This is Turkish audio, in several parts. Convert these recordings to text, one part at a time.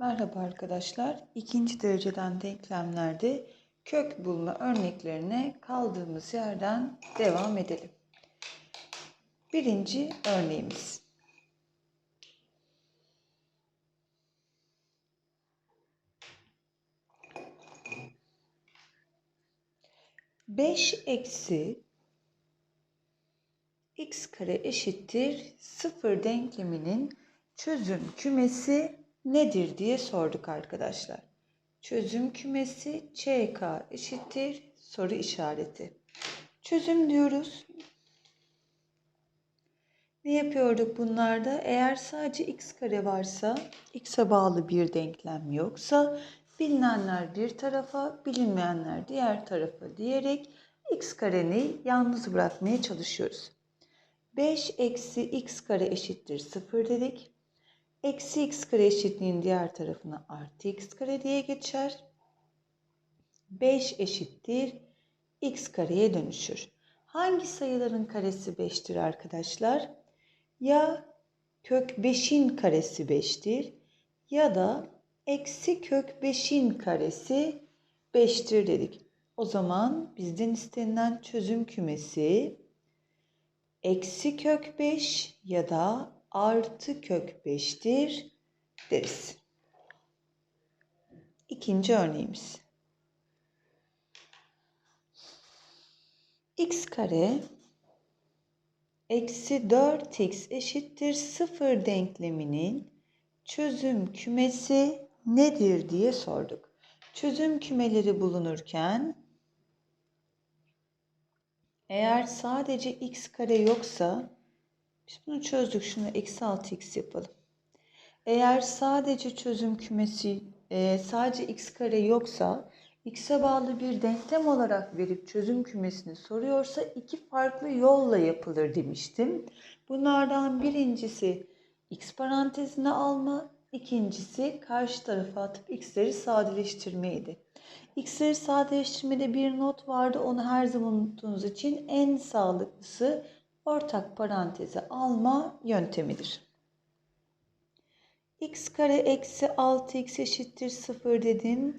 Merhaba arkadaşlar. İkinci dereceden denklemlerde kök bulma örneklerine kaldığımız yerden devam edelim. Birinci örneğimiz. Beş eksi x kare eşittir sıfır denkleminin çözüm kümesi nedir diye sorduk arkadaşlar. Çözüm kümesi ÇK eşittir soru işareti. Çözüm diyoruz. Ne yapıyorduk bunlarda? Eğer sadece x kare varsa, x'e bağlı bir denklem yoksa bilinenler bir tarafa, bilinmeyenler diğer tarafa diyerek x kareni yalnız bırakmaya çalışıyoruz. 5 eksi x kare eşittir 0 dedik. Eksi x kare eşitliğin diğer tarafına artı x kare diye geçer. 5 eşittir x kareye dönüşür. Hangi sayıların karesi 5'tir arkadaşlar? Ya kök 5'in karesi 5'tir ya da eksi kök 5'in karesi 5'tir dedik. O zaman bizden istenilen çözüm kümesi eksi kök 5 ya da artı kök 5'tir deriz. İkinci örneğimiz. x kare eksi 4x eşittir 0 denkleminin çözüm kümesi nedir diye sorduk. Çözüm kümeleri bulunurken eğer sadece x kare yoksa biz bunu çözdük. Şunu eksi 6x yapalım. Eğer sadece çözüm kümesi e, sadece x kare yoksa x'e bağlı bir denklem olarak verip çözüm kümesini soruyorsa iki farklı yolla yapılır demiştim. Bunlardan birincisi x parantezine alma, ikincisi karşı tarafa atıp x'leri sadeleştirmeydi. X'leri sadeleştirmede bir not vardı. Onu her zaman unuttuğunuz için en sağlıklısı ortak paranteze alma yöntemidir. x kare eksi 6x eşittir 0 dedim.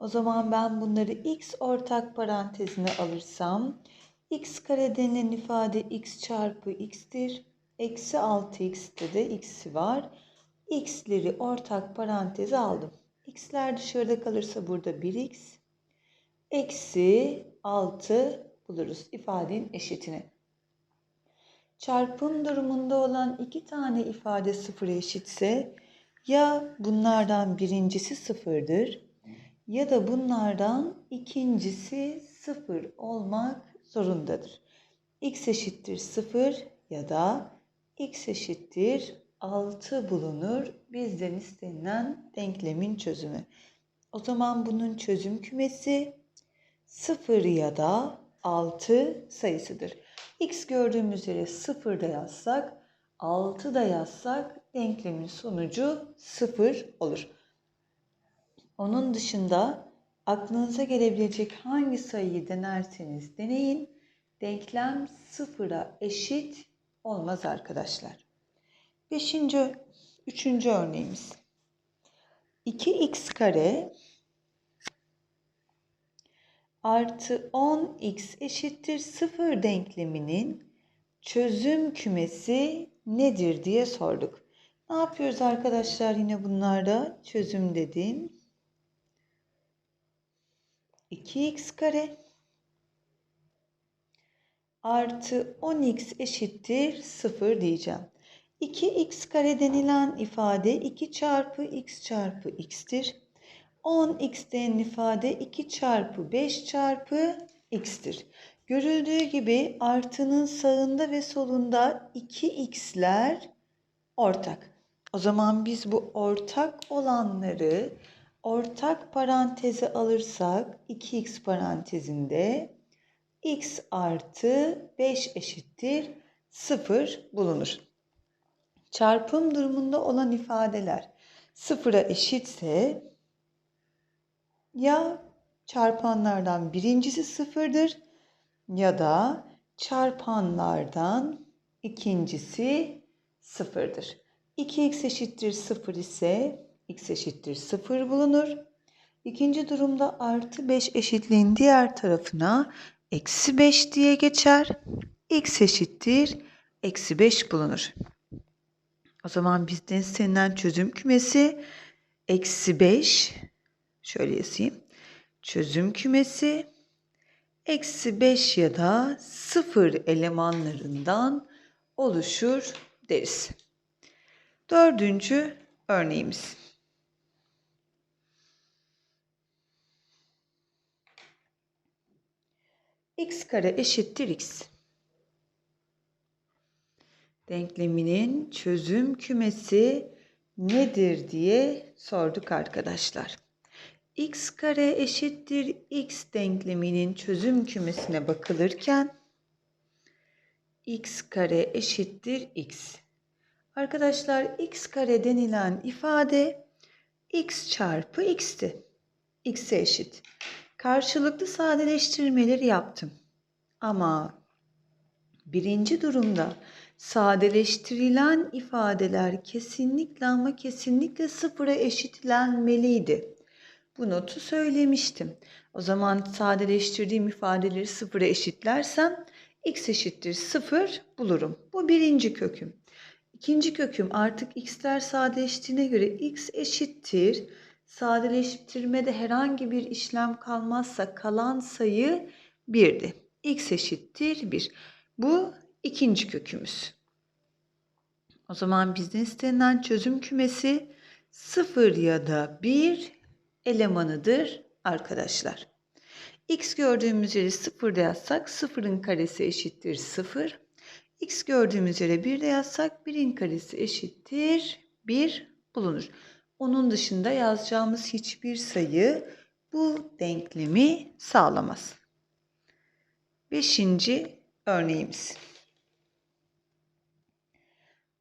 O zaman ben bunları x ortak parantezine alırsam x kare denilen ifade x çarpı x'tir. Eksi 6x'te de x'i var. x'leri ortak paranteze aldım. x'ler dışarıda kalırsa burada 1x. Eksi 6 buluruz ifadenin eşitini. Çarpım durumunda olan iki tane ifade sıfıra eşitse ya bunlardan birincisi sıfırdır ya da bunlardan ikincisi sıfır olmak zorundadır. x eşittir sıfır ya da x eşittir 6 bulunur bizden istenilen denklemin çözümü. O zaman bunun çözüm kümesi 0 ya da 6 sayısıdır. X gördüğümüz üzere 0 da yazsak, 6 da yazsak denklemin sonucu 0 olur. Onun dışında aklınıza gelebilecek hangi sayıyı denerseniz deneyin, denklem 0'a eşit olmaz arkadaşlar. Beşinci, üçüncü örneğimiz. 2x kare artı 10x eşittir 0 denkleminin çözüm kümesi nedir diye sorduk. Ne yapıyoruz arkadaşlar yine bunlarda? Çözüm dedim. 2x kare artı 10x eşittir 0 diyeceğim. 2x kare denilen ifade 2 çarpı x çarpı x'tir. 10x denilen ifade 2 çarpı 5 çarpı x'tir. Görüldüğü gibi artının sağında ve solunda 2x'ler ortak. O zaman biz bu ortak olanları ortak paranteze alırsak 2x parantezinde x artı 5 eşittir 0 bulunur. Çarpım durumunda olan ifadeler sıfıra eşitse ya çarpanlardan birincisi sıfırdır ya da çarpanlardan ikincisi sıfırdır. 2x eşittir 0 ise x eşittir 0 bulunur. İkinci durumda artı 5 eşitliğin diğer tarafına eksi 5 diye geçer. x eşittir eksi 5 bulunur. O zaman bizden istenilen çözüm kümesi eksi 5 şöyle yazayım. Çözüm kümesi eksi 5 ya da 0 elemanlarından oluşur deriz. Dördüncü örneğimiz. x kare eşittir x. Denkleminin çözüm kümesi nedir diye sorduk arkadaşlar. X kare eşittir x denkleminin çözüm kümesine bakılırken x kare eşittir x. Arkadaşlar x kare denilen ifade x çarpı x'ti. x'e eşit. Karşılıklı sadeleştirmeleri yaptım. Ama birinci durumda sadeleştirilen ifadeler kesinlikle ama kesinlikle sıfıra eşitlenmeliydi. Bu notu söylemiştim. O zaman sadeleştirdiğim ifadeleri sıfıra eşitlersem x eşittir sıfır bulurum. Bu birinci köküm. İkinci köküm artık x'ler sadeleştiğine göre x eşittir. Sadeleştirmede herhangi bir işlem kalmazsa kalan sayı 1'di. x eşittir 1. Bu ikinci kökümüz. O zaman bizden istenilen çözüm kümesi 0 ya da 1 elemanıdır arkadaşlar. x gördüğümüz yeri 0'da yazsak 0'ın karesi eşittir 0. x gördüğümüz yere 1 de yazsak 1'in karesi eşittir 1 bulunur. Onun dışında yazacağımız hiçbir sayı bu denklemi sağlamaz. Beşinci örneğimiz.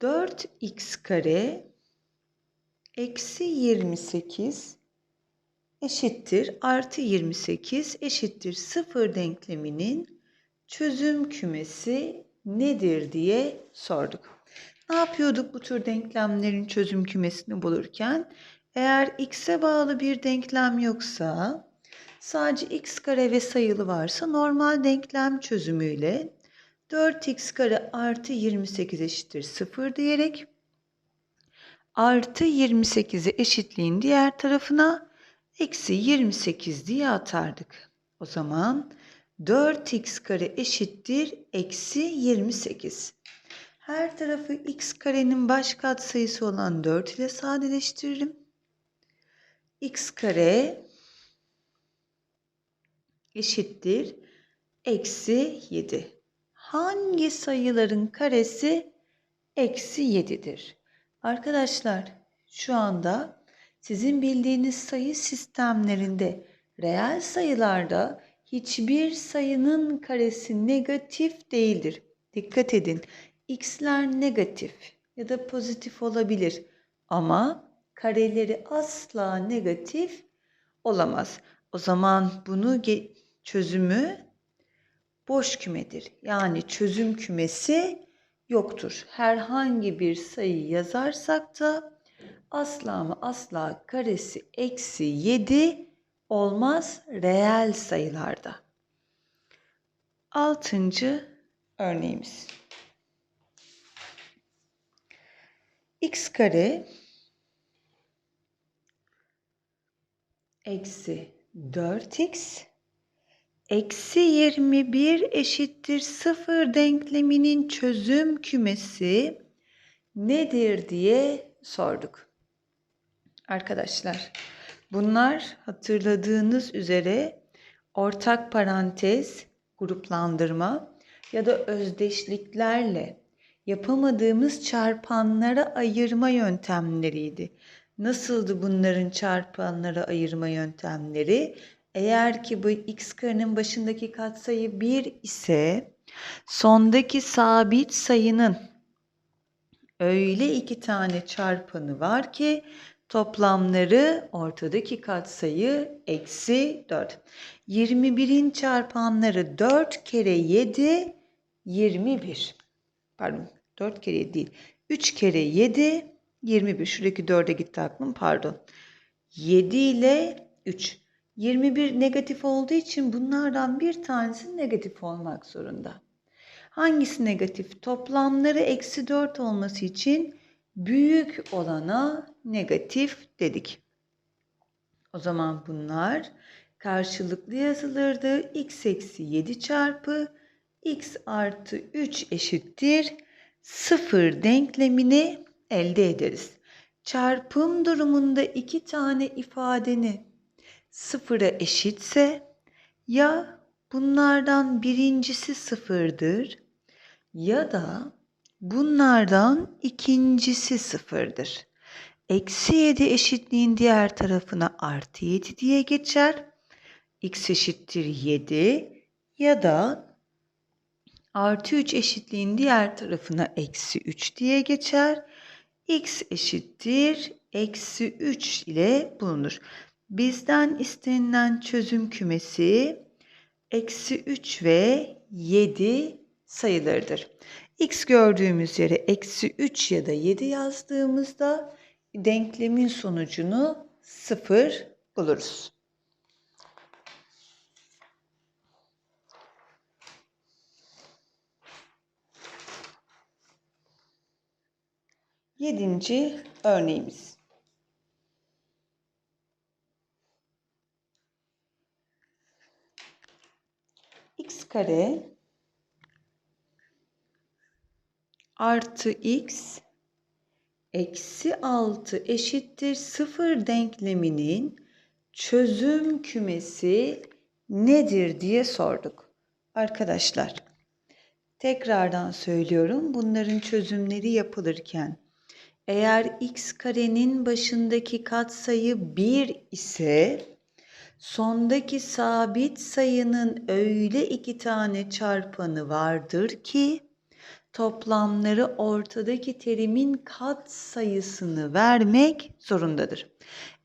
4x kare eksi 28 eşittir artı 28 eşittir 0 denkleminin çözüm kümesi nedir diye sorduk. Ne yapıyorduk bu tür denklemlerin çözüm kümesini bulurken? Eğer x'e bağlı bir denklem yoksa sadece x kare ve sayılı varsa normal denklem çözümüyle 4x kare artı 28 eşittir 0 diyerek artı 28'i eşitliğin diğer tarafına eksi 28 diye atardık. O zaman 4x kare eşittir eksi 28. Her tarafı x karenin baş katsayısı olan 4 ile sadeleştiririm. x kare eşittir eksi 7. Hangi sayıların karesi eksi 7'dir? Arkadaşlar şu anda sizin bildiğiniz sayı sistemlerinde reel sayılarda hiçbir sayının karesi negatif değildir. Dikkat edin x'ler negatif ya da pozitif olabilir ama kareleri asla negatif olamaz. O zaman bunu çözümü boş kümedir. Yani çözüm kümesi yoktur. Herhangi bir sayı yazarsak da asla mı asla karesi eksi 7 olmaz reel sayılarda. Altıncı örneğimiz. x kare eksi 4x eksi 21 eşittir 0 denkleminin çözüm kümesi nedir diye sorduk. Arkadaşlar bunlar hatırladığınız üzere ortak parantez, gruplandırma ya da özdeşliklerle yapamadığımız çarpanlara ayırma yöntemleriydi. Nasıldı bunların çarpanlara ayırma yöntemleri? Eğer ki bu x karenin başındaki katsayı 1 ise sondaki sabit sayının öyle iki tane çarpanı var ki toplamları ortadaki katsayı eksi 4. 21'in çarpanları 4 kere 7 21. Pardon 4 kere değil. 3 kere 7 21. Şuradaki 4'e gitti aklım pardon. 7 ile 3. 21 negatif olduğu için bunlardan bir tanesi negatif olmak zorunda. Hangisi negatif? Toplamları eksi 4 olması için büyük olana negatif dedik. O zaman bunlar karşılıklı yazılırdı. x eksi 7 çarpı x artı 3 eşittir 0 denklemini elde ederiz. Çarpım durumunda iki tane ifadeni sıfıra eşitse ya bunlardan birincisi sıfırdır ya da bunlardan ikincisi sıfırdır. Eksi 7 eşitliğin diğer tarafına artı 7 diye geçer. x eşittir 7 ya da artı 3 eşitliğin diğer tarafına eksi 3 diye geçer. x eşittir eksi 3 ile bulunur. Bizden istenilen çözüm kümesi eksi 3 ve 7 sayılarıdır. x gördüğümüz yere eksi 3 ya da 7 yazdığımızda denklemin sonucunu 0 buluruz. Yedinci örneğimiz. x kare artı x eksi 6 eşittir 0 denkleminin çözüm kümesi nedir diye sorduk. Arkadaşlar tekrardan söylüyorum bunların çözümleri yapılırken eğer x karenin başındaki katsayı 1 ise sondaki sabit sayının öyle iki tane çarpanı vardır ki toplamları ortadaki terimin kat sayısını vermek zorundadır.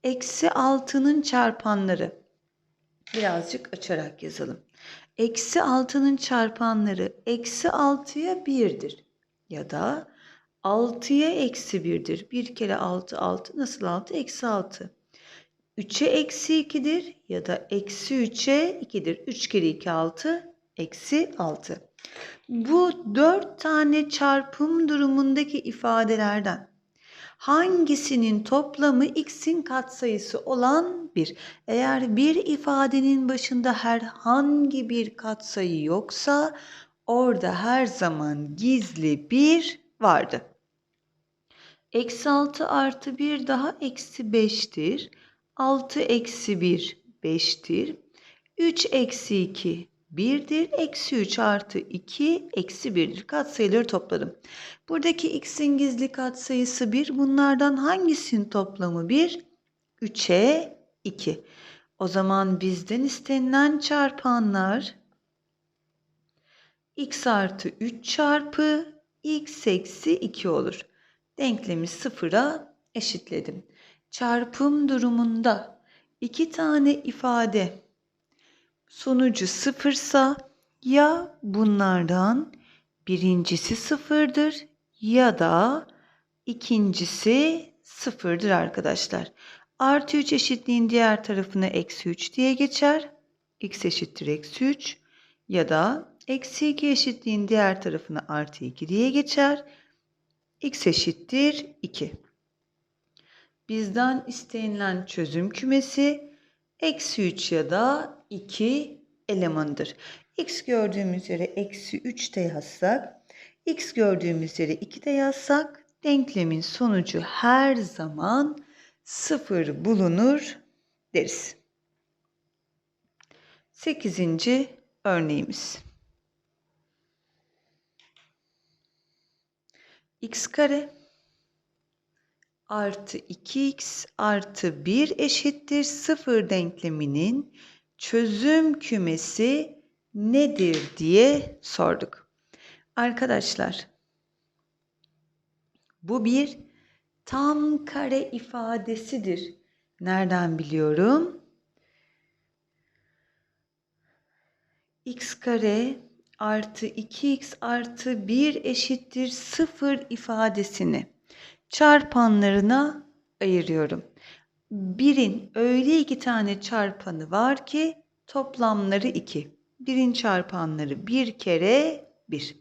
Eksi 6'nın çarpanları birazcık açarak yazalım. Eksi 6'nın çarpanları eksi 6'ya 1'dir ya da 6'ya eksi 1'dir. 1 kere 6 6 nasıl 6? Eksi 6. 3'e eksi 2'dir ya da eksi 3'e 2'dir. 3 kere 2 6 eksi 6. Bu 4 tane çarpım durumundaki ifadelerden hangisinin toplamı x'in katsayısı olan 1? Eğer bir ifadenin başında herhangi bir katsayı yoksa orada her zaman gizli bir vardı. Eksi 6 artı 1 daha eksi 5'tir. 6 eksi 1 5'tir. 3 eksi 2 1'dir. Eksi 3 artı 2 eksi 1'dir. Katsayıları topladım. Buradaki x'in gizli katsayısı 1. Bunlardan hangisinin toplamı 1? 3'e 2. O zaman bizden istenilen çarpanlar x artı 3 çarpı x eksi 2 olur. Denklemi sıfıra eşitledim. Çarpım durumunda iki tane ifade sonucu sıfırsa ya bunlardan birincisi sıfırdır ya da ikincisi sıfırdır arkadaşlar. Artı 3 eşitliğin diğer tarafına eksi 3 diye geçer. x eşittir eksi 3 ya da eksi 2 eşitliğin diğer tarafına artı 2 diye geçer. x eşittir 2. Bizden istenilen çözüm kümesi eksi 3 ya da 2 elemanıdır. x gördüğümüz yere eksi 3 de yazsak, x gördüğümüz yere 2 de yazsak denklemin sonucu her zaman 0 bulunur deriz. 8. örneğimiz. x kare artı 2x artı 1 eşittir 0 denkleminin çözüm kümesi nedir diye sorduk. Arkadaşlar bu bir tam kare ifadesidir. Nereden biliyorum? x kare artı 2x artı 1 eşittir 0 ifadesini çarpanlarına ayırıyorum. Birin öyle iki tane çarpanı var ki toplamları 2. Birin çarpanları bir kere 1.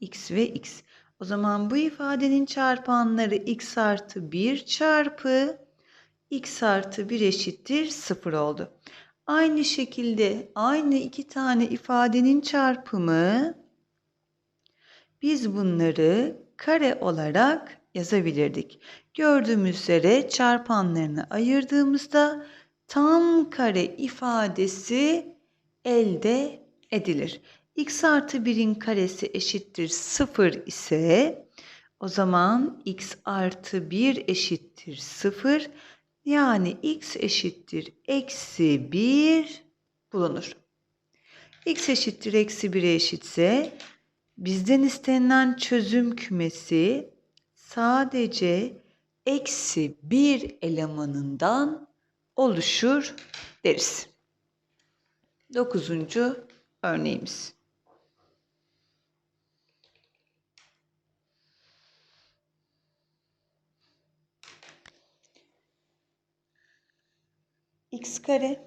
x ve x. O zaman bu ifadenin çarpanları x artı 1 çarpı x artı 1 eşittir 0 oldu. Aynı şekilde aynı iki tane ifadenin çarpımı biz bunları kare olarak yazabilirdik. Gördüğümüz üzere çarpanlarını ayırdığımızda tam kare ifadesi elde edilir. x artı 1'in karesi eşittir 0 ise o zaman x artı 1 eşittir 0 yani x eşittir eksi 1 bulunur. x eşittir eksi 1'e eşitse bizden istenilen çözüm kümesi sadece eksi 1 elemanından oluşur deriz. Dokuzuncu örneğimiz. x kare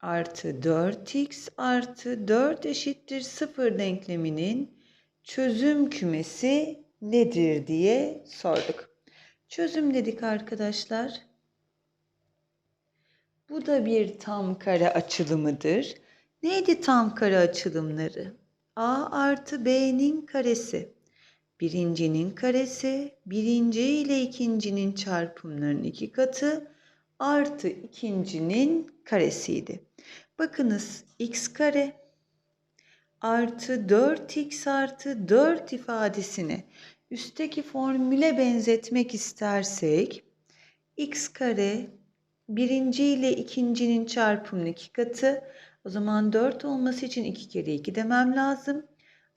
artı 4x artı 4 eşittir 0 denkleminin çözüm kümesi nedir diye sorduk. Çözüm dedik arkadaşlar. Bu da bir tam kare açılımıdır. Neydi tam kare açılımları? a artı b'nin karesi birincinin karesi, birinci ile ikincinin çarpımlarının iki katı artı ikincinin karesiydi. Bakınız x kare artı 4x artı 4 ifadesini üstteki formüle benzetmek istersek x kare birinci ile ikincinin çarpımının iki katı o zaman 4 olması için 2 kere 2 demem lazım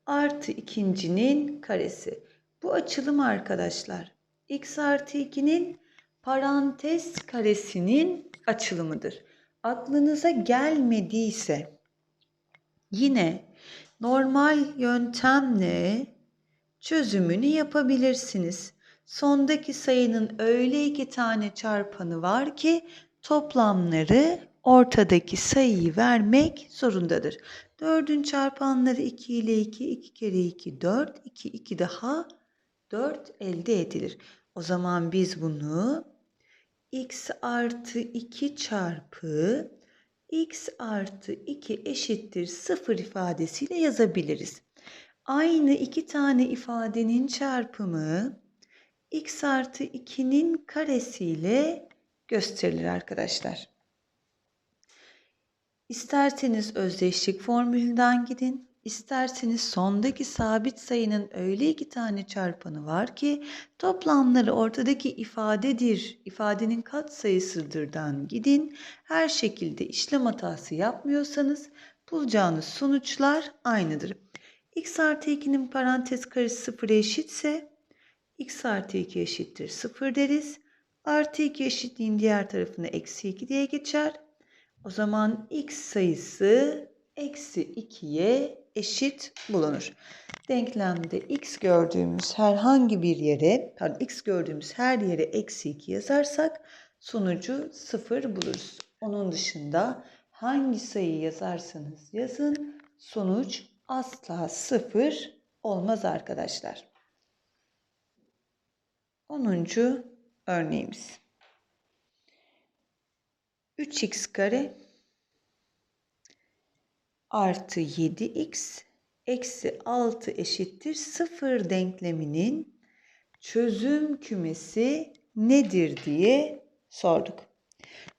artı ikincinin karesi. Bu açılım arkadaşlar x artı 2'nin parantez karesinin açılımıdır. Aklınıza gelmediyse yine normal yöntemle çözümünü yapabilirsiniz. Sondaki sayının öyle iki tane çarpanı var ki toplamları ortadaki sayıyı vermek zorundadır. 4'ün çarpanları 2 ile 2, 2 kere 2 4, 2, 2 daha 4 elde edilir. O zaman biz bunu x artı 2 çarpı x artı 2 eşittir 0 ifadesiyle yazabiliriz. Aynı iki tane ifadenin çarpımı x artı 2'nin karesiyle gösterilir arkadaşlar. İsterseniz özdeşlik formülünden gidin, isterseniz sondaki sabit sayının öyle iki tane çarpanı var ki toplamları ortadaki ifadedir, ifadenin kat sayısıdırdan gidin. Her şekilde işlem hatası yapmıyorsanız bulacağınız sonuçlar aynıdır. x artı 2'nin parantez karesi 0'a eşitse x artı 2 eşittir 0 deriz. Artı 2 eşitliğin diğer tarafına eksi 2 diye geçer. O zaman x sayısı eksi 2'ye eşit bulunur. Denklemde x gördüğümüz herhangi bir yere, pardon x gördüğümüz her yere eksi 2 yazarsak sonucu 0 buluruz. Onun dışında hangi sayıyı yazarsanız yazın sonuç asla 0 olmaz arkadaşlar. 10. örneğimiz. 3x kare artı 7x eksi 6 eşittir 0 denkleminin çözüm kümesi nedir diye sorduk.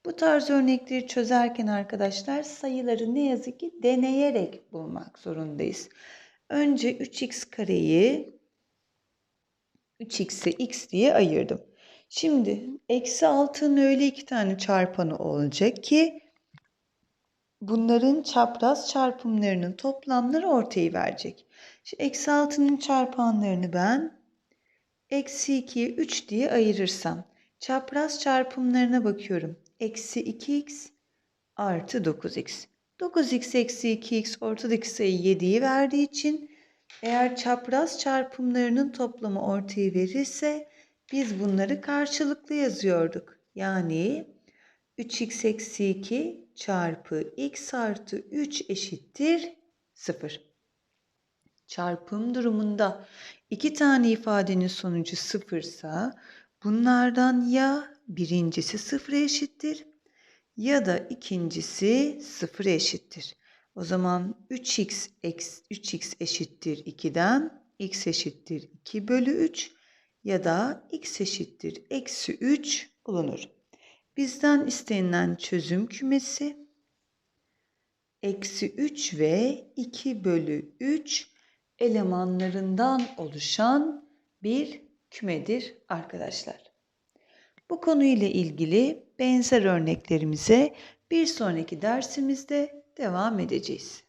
Bu tarz örnekleri çözerken arkadaşlar sayıları ne yazık ki deneyerek bulmak zorundayız. Önce 3x kareyi 3x'e x diye ayırdım. Şimdi eksi 6'nın öyle iki tane çarpanı olacak ki bunların çapraz çarpımlarının toplamları ortayı verecek. Şimdi eksi 6'nın çarpanlarını ben eksi 2'ye 3 diye ayırırsam çapraz çarpımlarına bakıyorum. Eksi 2x artı 9x. 9x eksi 2x ortadaki sayı 7'yi verdiği için Eğer çapraz çarpımlarının toplamı ortayı verirse biz bunları karşılıklı yazıyorduk. Yani 3x eksi 2 çarpı x artı 3 eşittir 0. Çarpım durumunda iki tane ifadenin sonucu sıfırsa bunlardan ya birincisi sıfıra eşittir ya da ikincisi sıfıra eşittir. O zaman 3x, eks- 3x eşittir 2'den x eşittir 2 bölü 3 ya da x eşittir eksi 3 bulunur. Bizden istenilen çözüm kümesi eksi 3 ve 2 bölü 3 elemanlarından oluşan bir kümedir arkadaşlar. Bu konuyla ilgili benzer örneklerimize bir sonraki dersimizde devam edeceğiz.